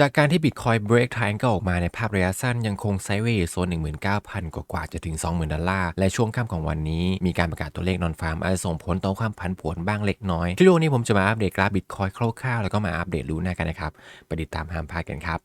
จากการที่ Bitcoin Break Triangle ออกมาในภาพระยะสั้นยังคงไซด์เวย์โซน 19,000 กว่าๆจะถึง 20,000 ดอลลาร์ และช่วงค่ำของวันนี้ มีการประกาศตัวเลขนอนฟาร์มอาจจะส่งผลต่อความผันผวนบ้างเล็กน้อย ที่โลกนี้ผมจะมาอัปเดตกราฟ Bitcoin คร่าวๆ แล้วก็มาอัปเดตรู้หน้ากันนะครับ ไปติดตามห้ามพลาดกันครับ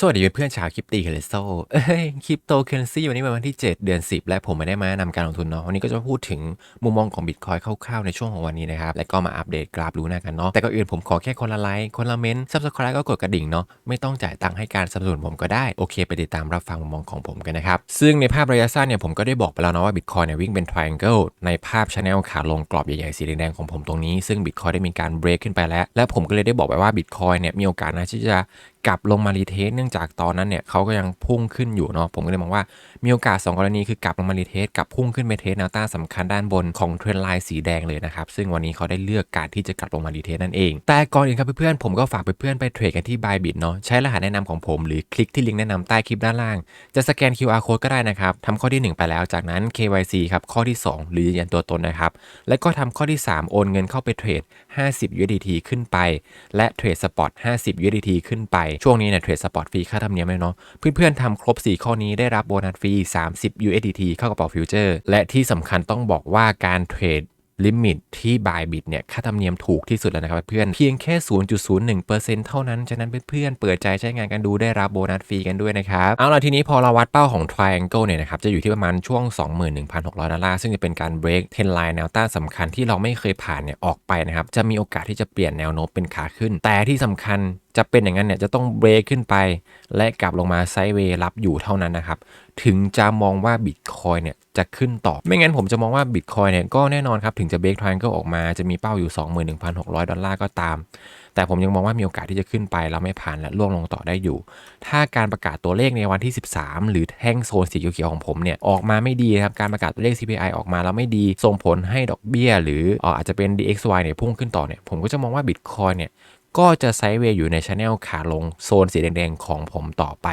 สวัสดีเพื่อนๆชาวคริปตีเคเลโซเอ้ยคริปโตเคอเรนซีวันนี้เป็นวันที่ 7 เดือน 10 และผมไม่ได้มาแนะนำการลงทุนเนาะวันนี้ก็จะพูดถึงมุมมองของบิตคอยคร่าวๆในช่วงของวันนี้นะครับ และก็มาอัปเดตกราฟรู้หน้ากันเนาะแต่ก็อื่นผมขอแค่คนละไลค์คนละเมนต์ซับสไครต์ก็กดกระดิ่งเนาะไม่ต้องจ่ายตังค์ให้การสนับสนุนผมก็ได้โอเค ไปติดตามรับฟังมุมมองของผมกันนะครับซึ่งในภาพระยะสั้นเนี่ยผมก็ได้บอกไปแล้วเนาะว่าบิตคอยเนี่ยวิ่งเป็น triangle ในภาพช anel ขาลงกรอบใหญ่ๆสีแดงๆของผมตรงนี้ซึ่งบิตคอยได้มีการ break ขึ้นไปแล้วและผมก็เลยได้บอกไปว่าบิตคอยเนี่ยมีโอกาสนะที่จะ กลับลงมารีเทสเนื่องจากตอนนั้นเนี่ยเขาก็ยังพุ่งขึ้นอยู่เนาะผมก็เลยมองว่ามีโอกาส 2 กรณีคือกลับลงมารีเทสกับพุ่งขึ้นไปเทสแนวต้านสำคัญด้านบนของเทรนไลน์สีแดงเลยนะครับซึ่งวันนี้เขาได้เลือกการที่จะกลับลงมารีเทสนั่นเอง แต่ก่อนอื่นครับเพื่อนๆผมก็ฝากเพื่อนๆไปเทรดกันที่ Bybit เนาะใช้รหัสแนะนำของผมหรือคลิกที่ลิงก์แนะนำใต้คลิปด้านล่าง จะสแกน QR code ก็ได้นะครับทำข้อที่ 1 ไปแล้วจากนั้น KYC ครับข้อที่ 2 หรือยืนยันตัวตนนะครับและก็ทำข้อที่ 3 โอนเงินเข้าไปเทรด 50 USDT ขึ้นไป และเทรดสปอต50 USDT ขึ้นไปช่วงนี้เนี่ยเทรดสปอร์ตฟรีค่าธรรมเนียมเลยเนาะเพื่อนๆทำครบ 4 ข้อนี้ได้รับโบนัสฟรี 30 USDT เข้ากระเป๋าฟิวเจอร์และที่สำคัญต้องบอกว่าการเทรด ลิมิตที่ Bybit เนี่ยค่าธรรมเนียมถูกที่สุดแล้วนะครับเพื่อนเพียงแค่ 0.01%เท่านั้น ฉะนั้นเพื่อนๆเปิดใจใช้งานกันดูได้รับโบนัสฟรีกันด้วยนะครับ เอาล่ะทีนี้พอเราวัดเป้าของ Triangle เนี่ยนะครับจะอยู่ที่ประมาณช่วง 21,600 ดอลลาร์ซึ่งจะเป็นการ break 10 line แนวต้านสำคัญที่เราไม่เคยผ่านเนี่ยออกไปนะครับจะมีโอกาสที่จะเปลี่ยนแนวโน้มเป็นขาขึ้น แต่ที่สำคัญจะเป็นอย่างนั้นเนี่ยจะต้องเบรกขึ้นไป และกลับลงมาไซด์เวย์รับอยู่เท่านั้นนะครับ ถึงจะมองว่าบิตคอยเนี่ย จะขึ้นต่อ ไม่งั้นผมจะมองว่าบิตคอยเนี่ยก็แน่นอนครับ ถึงจะเบรกทรานก็ออกมาจะมีเป้าอยู่ 21,600 ดอลลาร์ก็ตาม แต่ผมยังมองว่ามีโอกาสที่จะขึ้นไป แล้วไม่ผ่านและล่วงลงต่อได้อยู่ ถ้าการประกาศตัวเลขในวันที่ 13 หรือแท่งโซนสีเขียวของผมเนี่ยออกมาไม่ดีครับการประกาศตัวเลข CPI ออกมาแล้วไม่ดีส่งผลให้ดอกเบี้ย หรืออาจจะเป็น DXY เนี่ยพุ่งขึ้นต่อเนี่ยผมก็จะมองว่าบิตคอยเนี่ยก็จะไซด์เวย์อยู่ในช anel ขาลงโซนสีแดงๆของผมต่อไป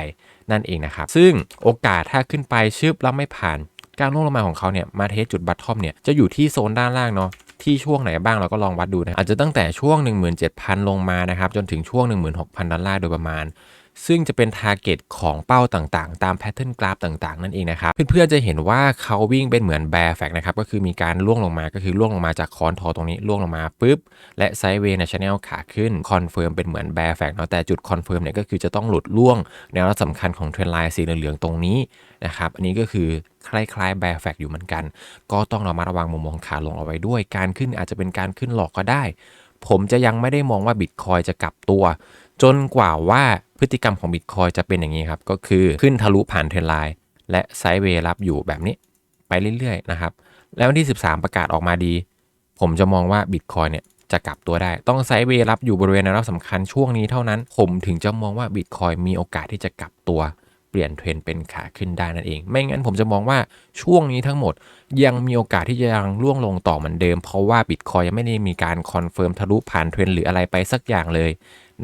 นั่นเองนะครับ ซึ่งโอกาสถ้าขึ้นไปชึบแล้วไม่ผ่าน การล่วงลงมาของเขาเนี่ยมาเทสจุดบัตทอมเนี่ยจะอยู่ที่โซนด้านล่างเนาะที่ช่วงไหนบ้างเราก็ลองวัดดูนะอาจจะตั้งแต่ช่วง 17,000 ลงมานะครับจนถึงช่วง 16,000 ดอลลาร์โดยประมาณ ซึ่งจะเป็นทาร์เก็ตของเป้าต่างๆ ตามแพทเทิร์นกราฟต่างๆ นั่นเองนะครับ เพื่อนๆจะเห็นว่าเขาวิ่งเป็นเหมือนแบร์แฟกนะครับก็คือมีการล่วงลงมาก็คือล่วงลงมาจากคอนทอตรงนี้ล่วงลงมาปุ๊บและไซด์เวย์ในช anel ขาขึ้นคอนเฟิร์มเป็นเหมือนแบร์แฟกเนาะแต่จุดคอนเฟิร์มเนี่ยก็คือจะต้องหลุดล่วงแนวรับสำคัญของเทรนไลน์สีเหลืองๆตรงนี้นะครับอันนี้ก็คือคล้ายๆแบร์แฟกอยู่เหมือนกัน ก็ต้องระมัดระวังมุมมองขาลงเอาไว้ด้วย การขึ้นอาจจะเป็นการขึ้นหลอกก็ได้ ผมจะยังไม่ได้มองว่าบิตคอยจะกลับตัว จนกว่าว่า พฤติกรรมของบิตคอยจะเป็นอย่างนี้ครับ ก็คือขึ้นทะลุผ่านเทรนไลน์และไซด์เวย์รับอยู่แบบนี้ไปเรื่อยๆนะครับ แล้ววันที่ 13 ประกาศออกมาดี ผมจะมองว่าบิตคอยเนี่ยจะกลับตัวได้ ต้องไซด์เวย์รับอยู่บริเวณแนวรับสำคัญช่วงนี้เท่านั้น ผมถึงจะมองว่าบิตคอยมีโอกาสที่จะกลับตัว เปลี่ยนเทรนเป็นขาขึ้นได้นั่นเอง ไม่งั้นผมจะมองว่าช่วงนี้ทั้งหมดยังมีโอกาสที่จะยังล่วงลงต่อเหมือนเดิม เพราะว่าบิตคอยยังไม่ได้มีการคอนเฟิร์มทะลุผ่านเทรนหรืออะไรไปสักอย่างเลย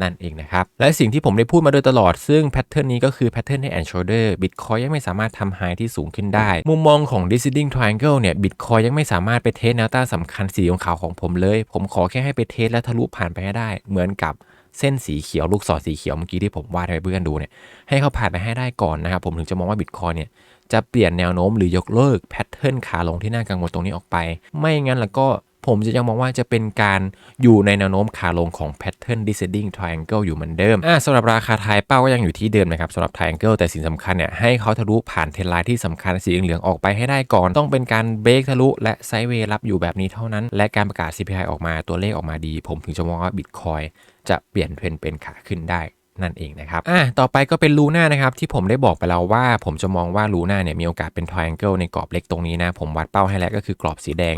นั่นเองนะครับ และสิ่งที่ผมได้พูดมาโดยตลอด ซึ่งแพทเทิร์นนี้ก็คือแพทเทิร์นในแอนโชเดอร์บิตคอยยังไม่สามารถทำไฮที่สูงขึ้นได้ มุมมองของ descending triangle เนี่ยบิตคอยยังไม่สามารถไปเทสแนวต้านสำคัญสีของขาวของผมเลย ผมขอแค่ให้ไปเทสและทะลุผ่านไปให้ได้ เหมือนกับ เส้นสีเขียวลูกศรสีเขียวเมื่อกี้ที่ผมวาดให้เพื่อนดูเนี่ยให้เขาผ่านไปให้ได้ก่อนนะครับผมถึงจะมองว่าบิตคอยเนี่ยจะเปลี่ยนแนวโน้มหรือยกเลิกแพทเทิร์นขาลงที่น่ากังวลตรงนี้ออกไป ไม่งั้นแล้วก็ผมจะยังมองว่าจะเป็นการอยู่ในแนวโน้มขาลงของ Pattern Descending Triangle อยู่เหมือนเดิมอ่าสำหรับราคาไทยเป้าก็ยังอยู่ที่เดิมนะครับสำหรับ Triangle แต่สิ่งสำคัญเนี่ยให้เขาทะลุผ่านเทรนไลน์ที่สำคัญสีเหลืองออกไปให้ได้ก่อน ต้องเป็นการเบรกทะลุและไซด์เวย์รับอยู่แบบนี้เท่านั้น และการประกาศ CPI ออกมาตัวเลขออกมาดี ผมถึงจะมองว่า Bitcoin จะเปลี่ยนเทรนเป็นขาขึ้นได้นั่นเองนะครับอะต่อไปก็เป็นลูน่านะครับที่ผมได้บอกไปแล้วว่า ผมจะมองว่าลูน่าเนี่ยมีโอกาสเป็น triangle ในกรอบเล็กตรงนี้นะ ผมวัดเป้าให้แล้วก็คือกรอบสีแดง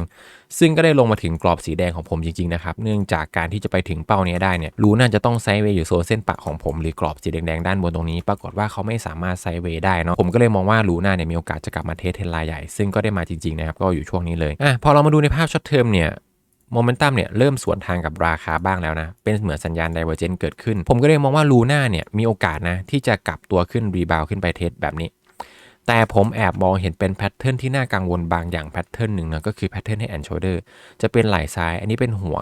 ซึ่งก็ได้ลงมาถึงกรอบสีแดงของผมจริงๆนะครับ เนื่องจากการที่จะไปถึงเป้านี้ได้เนี่ยลูน่าจะต้องไซด์เวย์อยู่โซนเส้นปะของผมหรือกรอบสีแดงๆด้านบนตรงนี้ ปรากฏว่าเขาไม่สามารถไซด์เวย์ได้เนาะผมก็เลยมองว่าลูน่าเนี่ยมีโอกาสจะกลับมาเทสเทรนไลน์ใหญ่ซึ่งก็ได้มาจริงๆนะครับก็อยู่ช่วงนี้เลยอะพอเรามาดูในภาพช็อตเทอมเนี่ย โมเมนตัมเนี่ยเริ่มสวนทางกับราคาบ้างแล้วนะ เป็นเหมือนสัญญาณไดเวอร์เจนเกิดขึ้น ผมก็เลยมองว่าลูน่าเนี่ยมีโอกาสนะที่จะกลับตัวขึ้นรีบาวขึ้นไปเทสแบบนี้ แต่ผมแอบมองเห็นเป็นแพทเทิร์นที่น่ากังวลบางอย่างแพทเทิร์นหนึ่งนะก็คือแพทเทิร์นให้แอนโชเดอร์จะเป็นไหล่ซ้ายอันนี้เป็นหัว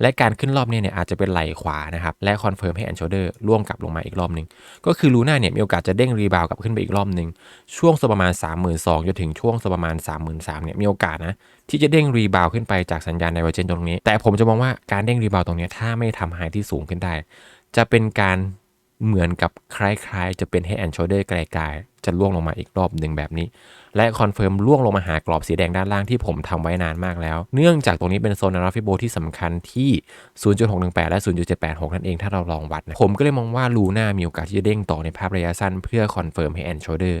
และการขึ้นรอบนี้เนี่ยอาจจะเป็นไหล่ขวานะครับและคอนเฟิร์มให้แอนโชเดอร์ล่วงกลับลงมาอีกรอบหนึ่งก็คือลูน่าเนี่ยมีโอกาสจะเด้งรีบาวกลับขึ้นไปอีกรอบหนึ่งช่วงสประมาณ 3 2 0 0 0จนถึงช่วงสประมาณ 3 3 0 0 0เนี่ยมีโอกาสนะที่จะเด้งรีบาวขึ้นไปจากสัญญาณไดเวอร์เจนตรงนี้ แต่ผมจะมองว่าการเด้งรีบาวตรงนี้ถ้าไม่ทำไฮที่สูงขึ้นได้ จะเป็นการ เหมือนกับคล้ายๆ จะเป็น head and shoulder ไกลๆ จะล่วงลงมาอีกรอบหนึ่งแบบนี้ และคอนเฟิร์มล่วงลงมาหากรอบสีแดงด้านล่างที่ผมทำไว้นานมากแล้ว เนื่องจากตรงนี้เป็นโซนนาราฟิโบที่สำคัญที่ 0.618 และ 0.786 นั่นเองถ้าเราลองวัดนะผมก็เลยมองว่าลูน่ามีโอกาสที่จะเด้งต่อในภาพระยะสั้นเพื่อคอนเฟิร์ม head and shoulder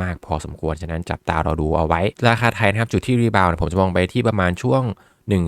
มากพอสมควร ฉะนั้นจับตาเราดูเอาไว้ ราคาไทยนะครับ จุดที่รีบาวผมจะมองไปที่ประมาณช่วง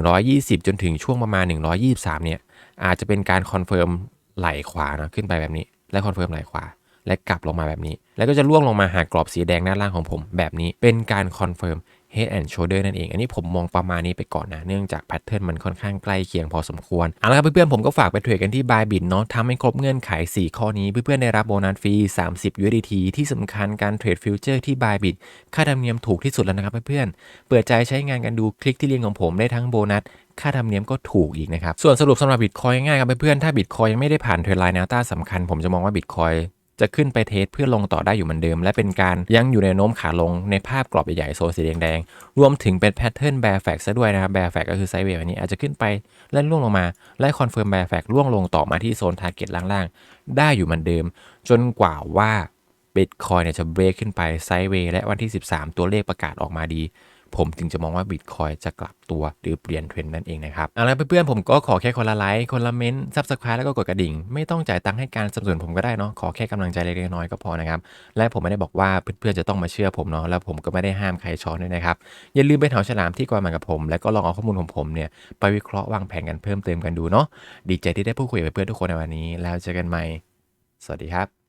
120 จนถึงช่วงประมาณ 123 เนี่ย อาจจะเป็นการคอนเฟิร์ม ไหลขวานะขึ้นไปแบบนี้ และคอนเฟิร์มไหลขวา และกลับลงมาแบบนี้ แล้วก็จะล่วงลงมาหากรอบสีแดงด้านล่างของผมแบบนี้เป็นการคอนเฟิร์ม head and shoulder นั่นเอง อันนี้ผมมองประมาณนี้ไปก่อนนะ เนื่องจากแพทเทิร์นมันค่อนข้างใกล้เคียงพอสมควร เอาละครับเพื่อนๆ ผมก็ฝากไปเทรดกันที่ Bybit เนาะทำให้ครบเงื่อนไข 4 ข้อนี้ เพื่อนๆ ได้รับโบนัสฟรี 30 USDT ที่สำคัญการเทรดฟิวเจอร์ที่ Bybit ค่าธรรมเนียมถูกที่สุดแล้วนะครับเพื่อนๆ เปิดใจใช้งานกันดูคลิกที่ลิงก์ของผมได้ทั้งโบนัส ค่าธรรมเนียมก็ถูกอีกนะครับ ส่วนสรุปสำหรับบิตคอยง่ายๆครับเพื่อนๆถ้าบิตคอยยังไม่ได้ผ่านเทรนไลน์แนวต้านสำคัญ ผมจะมองว่าบิตคอยจะขึ้นไปเทสเพื่อลงต่อได้อยู่เหมือนเดิม และเป็นการยังอยู่ในโน้มขาลงในภาพกรอบใหญ่ๆโซนสีแดงๆรวมถึงเป็นแพทเทิร์นแบร์แฟกซะด้วยนะครับแบร์แฟกก็คือไซด์เวย์อันนี้อาจจะขึ้นไปและล่วงลงมาและคอนเฟิร์มแบร์แฟกล่วงลงต่อมาที่โซนทาร์เก็ตล่างๆ ได้อยู่เหมือนเดิม จนกว่าว่าบิตคอยเนี่ยจะเบรกขึ้นไปไซด์เวย์และวันที่ 13 ตัวเลขประกาศออกมาดี ผมถึงจะมองว่าบิตคอยจะกลับตัวหรือเปลี่ยนเทรนด์นั่นเองนะครับเอาละเพื่อนๆผมก็ขอแค่คนละไลค์คนละเม้นต์ซับสไครต์แล้วก็กดกระดิ่ง ไม่ต้องจ่ายตังค์ให้การสนับสนุนผมก็ได้เนาะขอแค่กำลังใจเล็กๆน้อยๆก็พอนะครับและผมไม่ได้บอกว่าเพื่อนๆจะต้องมาเชื่อผมเนาะแล้วผมก็ไม่ได้ห้ามใครช้อนด้วยนะครับอย่าลืมไปถามฉลามที่กวามากับผม แล้วก็ลองเอาข้อมูลของผมเนี่ยไปวิเคราะห์วางแผนกันเพิ่มเติมกันดูเนาะดีใจที่ได้พูดคุยกับเพื่อนๆทุกคนในวันนี้ แล้วเจอกันใหม่ สวัสดีครับ